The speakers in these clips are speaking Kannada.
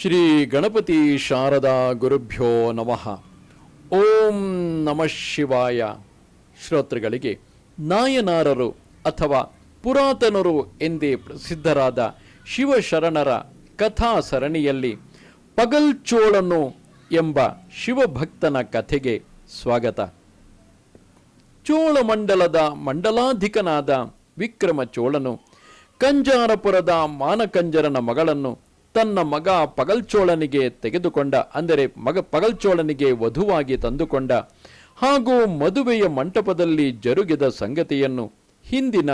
ಶ್ರೀ ಗಣಪತಿ ಶಾರದಾ ಗುರುಭ್ಯೋ ನಮಃ. ಓಂ ನಮಃ ಶಿವಾಯ. ಶ್ರೋತೃಗಳಿಗೆ ನಾಯನಾರರು ಅಥವಾ ಪುರಾತನರು ಎಂದೇ ಪ್ರಸಿದ್ಧರಾದ ಶಿವಶರಣರ ಕಥಾ ಸರಣಿಯಲ್ಲಿ ಪಗಲ್ಚೋಳನು ಎಂಬ ಶಿವಭಕ್ತನ ಕಥೆಗೆ ಸ್ವಾಗತ. ಚೋಳಮಂಡಲದ ಮಂಡಲಾಧಿಕನಾದ ವಿಕ್ರಮ ಚೋಳನು, ಕಂಜಾರಪುರದ ಮಾನಕಂಜರನ ಮಗಳನ್ನು ತನ್ನ ಮಗ ಪಗಲ್ಚೋಳನಿಗೆ ತೆಗೆದುಕೊಂಡ, ಅಂದರೆ ಮಗ ಪಗಲ್ಚೋಳನಿಗೆ ವಧುವಾಗಿ ತಂದುಕೊಂಡ, ಹಾಗೂ ಮದುವೆಯ ಮಂಟಪದಲ್ಲಿ ಜರುಗಿದ ಸಂಗತಿಯನ್ನು ಹಿಂದಿನ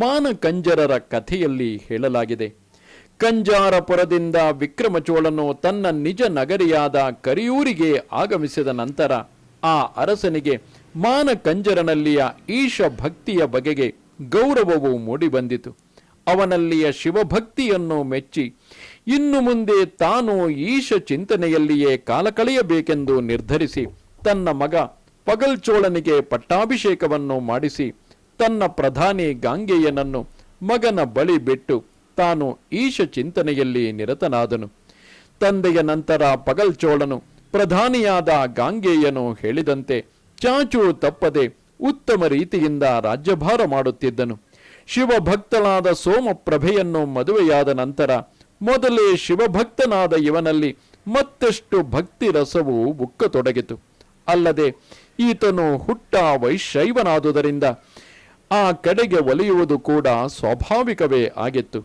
ಮಾನಕಂಜರರ ಕಥೆಯಲ್ಲಿ ಹೇಳಲಾಗಿದೆ. ಕಂಜಾರಪುರದಿಂದ ವಿಕ್ರಮಚೋಳನು ತನ್ನ ನಿಜ ನಗರಿಯಾದ ಕರಿಯೂರಿಗೆ ಆಗಮಿಸಿದ ನಂತರ, ಆ ಅರಸನಿಗೆ ಮಾನಕಂಜರನಲ್ಲಿಯ ಈಶ ಭಕ್ತಿಯ ಬಗೆಗೆ ಗೌರವವು ಮೂಡಿಬಂದಿತು. ಅವನಲ್ಲಿಯ ಶಿವಭಕ್ತಿಯನ್ನು ಮೆಚ್ಚಿ ಇನ್ನು ಮುಂದೆ ತಾನು ಈಶ ಚಿಂತನೆಯಲ್ಲಿಯೇ ಕಾಲ ಕಳೆಯಬೇಕೆಂದು ನಿರ್ಧರಿಸಿ ತನ್ನ ಮಗ ಪಗಲ್ಚೋಳನಿಗೆ ಪಟ್ಟಾಭಿಷೇಕವನ್ನು ಮಾಡಿಸಿ ತನ್ನ ಪ್ರಧಾನಿ ಗಾಂಗೆಯನನ್ನು ಮಗನ ಬಳಿ ಬಿಟ್ಟು ತಾನು ಈಶ ಚಿಂತನೆಯಲ್ಲಿ ನಿರತನಾದನು. ತಂದೆಯ ನಂತರ ಪಗಲ್ಚೋಳನು ಪ್ರಧಾನಿಯಾದ ಗಾಂಗೆಯನು ಹೇಳಿದಂತೆ ಚಾಚು ತಪ್ಪದೆ ಉತ್ತಮ ರೀತಿಯಿಂದ ರಾಜ್ಯಭಾರ ಮಾಡುತ್ತಿದ್ದನು. ಶಿವಭಕ್ತಳಾದ ಸೋಮಪ್ರಭೆಯನ್ನು ಮದುವೆಯಾದ ನಂತರ ಮೊದಲೇ ಶಿವಭಕ್ತನಾದ ಇವನಲ್ಲಿ ಮತ್ತಷ್ಟು ಭಕ್ತಿ ರಸವು ಉಕ್ಕತೊಡಗಿತು. ಅಲ್ಲದೆ ಈತನು ಹುಟ್ಟ ವೈಶೈವನಾದುದರಿಂದ ಆ ಕಡೆಗೆ ಒಲಿಯುವುದು ಕೂಡ ಸ್ವಾಭಾವಿಕವೇ ಆಗಿತ್ತು.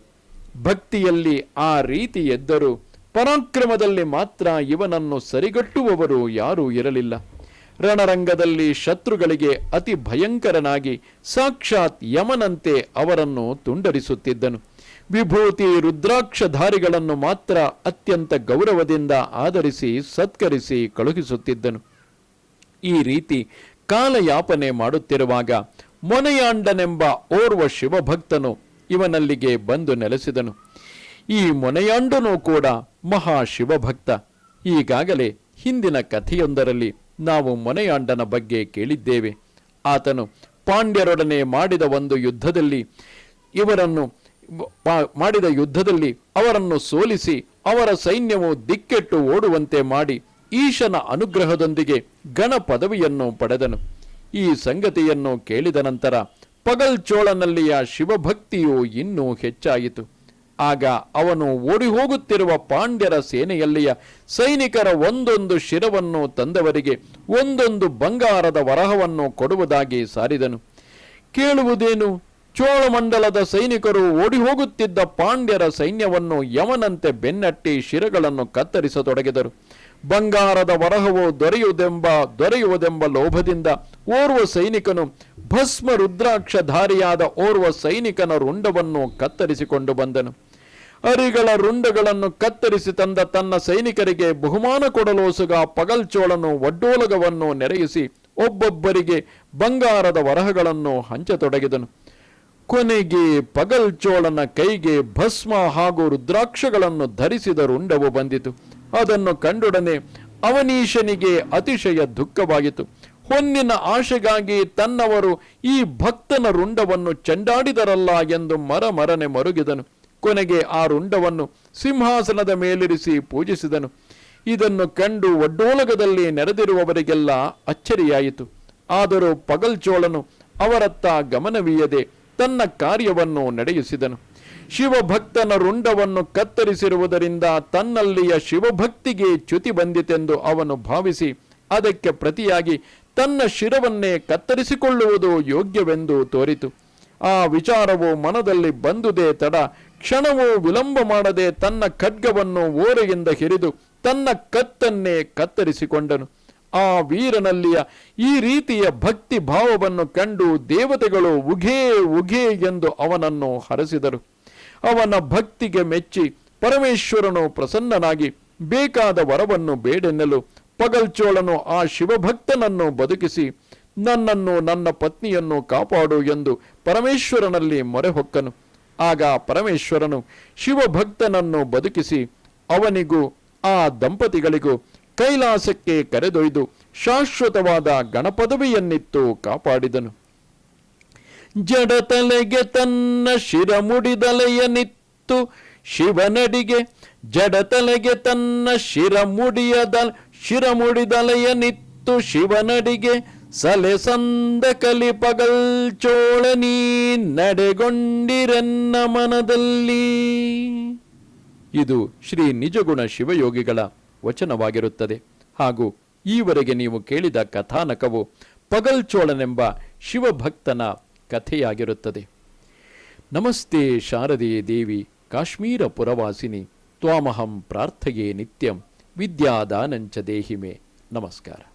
ಭಕ್ತಿಯಲ್ಲಿ ಆ ರೀತಿ ಎದ್ದರೂ ಪರಾಕ್ರಮದಲ್ಲಿ ಮಾತ್ರ ಇವನನ್ನು ಸರಿಗಟ್ಟುವವರು ಯಾರೂ ಇರಲಿಲ್ಲ. ರಣರಂಗದಲ್ಲಿ ಶತ್ರುಗಳಿಗೆ ಅತಿ ಭಯಂಕರನಾಗಿ ಸಾಕ್ಷಾತ್ ಯಮನಂತೆ ಅವರನ್ನು ತುಂಡರಿಸುತ್ತಿದ್ದನು. ವಿಭೂತಿ ರುದ್ರಾಕ್ಷಧಾರಿಗಳನ್ನು ಮಾತ್ರ ಅತ್ಯಂತ ಗೌರವದಿಂದ ಆಧರಿಸಿ ಸತ್ಕರಿಸಿ ಕಳುಹಿಸುತ್ತಿದ್ದನು. ಈ ರೀತಿ ಕಾಲಯಾಪನೆ ಮಾಡುತ್ತಿರುವಾಗ ಮೊನೆಯಾಂಡನೆಂಬ ಓರ್ವ ಶಿವಭಕ್ತನು ಇವನಲ್ಲಿಗೆ ಬಂದು ನೆಲೆಸಿದನು. ಈ ಮೊನೆಯಾಂಡನೂ ಕೂಡ ಮಹಾ ಶಿವಭಕ್ತ. ಈಗಾಗಲೇ ಹಿಂದಿನ ಕಥೆಯೊಂದರಲ್ಲಿ ನಾವು ಮೊನೆಯಾಂಡನ ಬಗ್ಗೆ ಕೇಳಿದ್ದೇವೆ. ಆತನು ಪಾಂಡ್ಯರೊಡನೆ ಮಾಡಿದ ಒಂದು ಯುದ್ಧದಲ್ಲಿ ಇವರನ್ನು ಮಾಡಿದ ಯುದ್ಧದಲ್ಲಿ ಅವರನ್ನು ಸೋಲಿಸಿ ಅವರ ಸೈನ್ಯವು ದಿಕ್ಕೆಟ್ಟು ಓಡುವಂತೆ ಮಾಡಿ ಈಶನ ಅನುಗ್ರಹದೊಂದಿಗೆ ಗಣ ಪದವಿಯನ್ನು ಪಡೆದನು. ಈ ಸಂಗತಿಯನ್ನು ಕೇಳಿದ ನಂತರ ಪಗಲ್ಚೋಳನಲ್ಲಿಯ ಶಿವಭಕ್ತಿಯು ಇನ್ನೂ ಹೆಚ್ಚಾಯಿತು. ಆಗ ಅವನು ಓಡಿ ಹೋಗುತ್ತಿರುವ ಪಾಂಡ್ಯರ ಸೇನೆಯಲ್ಲಿಯ ಸೈನಿಕರ ಒಂದೊಂದು ಶಿರವನ್ನು ತಂದವರಿಗೆ ಒಂದೊಂದು ಬಂಗಾರದ ವರಹವನ್ನು ಕೊಡುವುದಾಗಿ ಸಾರಿದನು. ಕೇಳುವುದೇನು? ಚೋಳಮಂಡಲದ ಸೈನಿಕರು ಓಡಿ ಹೋಗುತ್ತಿದ್ದ ಪಾಂಡ್ಯರ ಸೈನ್ಯವನ್ನು ಯಮನಂತೆ ಬೆನ್ನಟ್ಟಿ ಶಿರಗಳನ್ನು ಕತ್ತರಿಸತೊಡಗಿದರು. ಬಂಗಾರದ ವರಹವು ದೊರೆಯುವುದೆಂಬ ದೊರೆಯುವುದೆಂಬ ಲೋಭದಿಂದ ಓರ್ವ ಸೈನಿಕನು ಭಸ್ಮ ರುದ್ರಾಕ್ಷಧಾರಿಯಾದ ಓರ್ವ ಸೈನಿಕನ ರುಂಡವನ್ನು ಕತ್ತರಿಸಿಕೊಂಡು ಬಂದನು. ಅರಿಗಳ ರುಂಡಗಳನ್ನು ಕತ್ತರಿಸಿ ತಂದ ತನ್ನ ಸೈನಿಕರಿಗೆ ಬಹುಮಾನ ಕೊಡಲೋಸುಗ ಪಗಲ್ಚೋಳನು ಒಡ್ಡೋಲಗವನ್ನು ನೆರೆಯಿಸಿ ಒಬ್ಬೊಬ್ಬರಿಗೆ ಬಂಗಾರದ ವರಹಗಳನ್ನು ಹಂಚತೊಡಗಿದನು. ಕೊನೆಗೆ ಪಗಲ್ಚೋಳನ ಕೈಗೆ ಭಸ್ಮ ಹಾಗೂ ರುದ್ರಾಕ್ಷಗಳನ್ನು ಧರಿಸಿದ ರುಂಡವು ಬಂದಿತು. ಅದನ್ನು ಕಂಡೊಡನೆ ಅವನೀಶನಿಗೆ ಅತಿಶಯ ದುಃಖವಾಯಿತು ಹೊನ್ನಿನ ಆಶೆಗಾಗಿ ತನ್ನವರು ಈ ಭಕ್ತನ ರುಂಡವನ್ನು ಚೆಂಡಾಡಿದರಲ್ಲ ಎಂದು ಮರಮರನೆ ಮರುಗಿದನು. ಕೊನೆಗೆ ಆ ರುಂಡವನ್ನು ಸಿಂಹಾಸನದ ಮೇಲಿರಿಸಿ ಪೂಜಿಸಿದನು. ಇದನ್ನು ಕಂಡು ಒಡ್ಡೋಲಗದಲ್ಲಿ ನೆರೆದಿರುವವರಿಗೆಲ್ಲ ಅಚ್ಚರಿಯಾಯಿತು. ಆದರೂ ಪಗಲ್ಚೋಳನು ಅವರತ್ತ ಗಮನವೀಯದೆ ತನ್ನ ಕಾರ್ಯವನ್ನು ನಡೆಯಿಸಿದನು. ಶಿವಭಕ್ತನ ರುಂಡವನ್ನು ಕತ್ತರಿಸಿರುವುದರಿಂದ ತನ್ನಲ್ಲಿಯ ಶಿವಭಕ್ತಿಗೆ ಚ್ಯುತಿ ಬಂದಿತೆಂದು ಅವನು ಭಾವಿಸಿ ಅದಕ್ಕೆ ಪ್ರತಿಯಾಗಿ ತನ್ನ ಶಿರವನ್ನೇ ಕತ್ತರಿಸಿಕೊಳ್ಳುವುದು ಯೋಗ್ಯವೆಂದು ತೋರಿತು. ಆ ವಿಚಾರವು ಮನದಲ್ಲಿ ಬಂದುದೇ ತಡ ಕ್ಷಣವೂ ವಿಳಂಬ ಮಾಡದೆ ತನ್ನ ಖಡ್ಗವನ್ನು ಓರೆಯಿಂದ ಹಿರಿದು ತನ್ನ ಕತ್ತನ್ನೇ ಕತ್ತರಿಸಿಕೊಂಡನು. ಆ ವೀರನಲ್ಲಿಯ ಈ ರೀತಿಯ ಭಕ್ತಿ ಭಾವವನ್ನು ಕಂಡು ದೇವತೆಗಳು ಉಘೇ ಉಘೇ ಎಂದು ಅವನನ್ನು ಹರಸಿದರು. ಅವನ ಭಕ್ತಿಗೆ ಮೆಚ್ಚಿ ಪರಮೇಶ್ವರನು ಪ್ರಸನ್ನನಾಗಿ ಬೇಕಾದ ವರವನ್ನು ಬೇಡೆನ್ನಲು ಪಗಲ್ಚೋಳನು ಆ ಶಿವಭಕ್ತನನ್ನು ಬದುಕಿಸಿ ನನ್ನನ್ನು ನನ್ನ ಪತ್ನಿಯನ್ನು ಕಾಪಾಡು ಎಂದು ಪರಮೇಶ್ವರನಲ್ಲಿ ಮೊರೆ ಹೊಕ್ಕನು. ಆಗ ಪರಮೇಶ್ವರನು ಶಿವಭಕ್ತನನ್ನು ಬದುಕಿಸಿ ಅವನಿಗೂ ಆ ದಂಪತಿಗಳಿಗೂ ಕೈಲಾಸಕ್ಕೆ ಕರೆದೊಯ್ದು ಶಾಶ್ವತವಾದ ಗಣಪದವಿಯನ್ನಿತ್ತು ಕಾಪಾಡಿದನು. ಜಡತಲೆಗೆ ತನ್ನ ಶಿರ ಮುಡಿದಲೆಯನಿತ್ತು ಶಿವನಡಿಗೆ ಜಡತಲೆಗೆ ತನ್ನ ಶಿರಮುಡಿಯದ ಶಿರಮುಡಿದಲೆಯ ನಿತ್ತು ಶಿವನಡಿಗೆ ಸಲೆ ಸಂದ ಕಲಿ ಪಗಲ್ ಚೋಳ ನೀ ನಡೆಗೊಂಡಿರೆನ್ನ ಮನದಲ್ಲಿ. ಇದು ಶ್ರೀ ನಿಜಗುಣ ಶಿವಯೋಗಿಗಳ ವಚನವಾಗಿರುತ್ತದೆ. ಹಾಗೂ ಈವರೆಗೆ ನೀವು ಕೇಳಿದ ಕಥಾನಕವು ಪಗಲ್ ಚೋಳನೆಂಬ ಶಿವಭಕ್ತನ ಕಥೆಯಾಗಿರುತ್ತದೆ. ನಮಸ್ತೆ ಶಾರದೆ ದೇವಿ, ಕಾಶ್ಮೀರ ಪುರವಾಸಿನಿ, ತ್ವಾಮಹಂ ಪ್ರಾರ್ಥಯೇ ನಿತ್ಯಂ, ವಿದ್ಯಾದಾನಂಚ ದೇಹಿಮೆ. ನಮಸ್ಕಾರ.